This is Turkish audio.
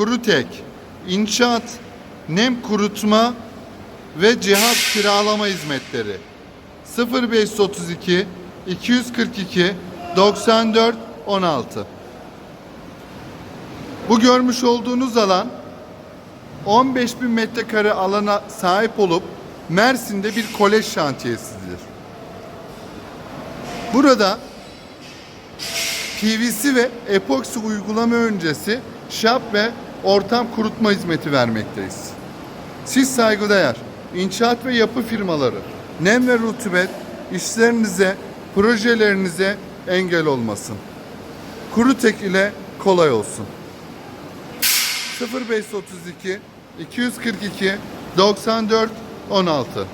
Kurutek, inşaat, nem kurutma ve cihaz kiralama hizmetleri 0532 242 94 16 Bu görmüş olduğunuz alan 15 bin metrekare alana sahip olup Mersin'de bir kolej şantiyesidir. Burada PVC ve epoksi uygulama öncesi şap ve ortam kurutma hizmeti vermekteyiz. Siz saygıdeğer inşaat ve yapı firmaları nem ve rutubet işlerinize, projelerinize engel olmasın. Kurutek ile kolay olsun. 0532 242 94 16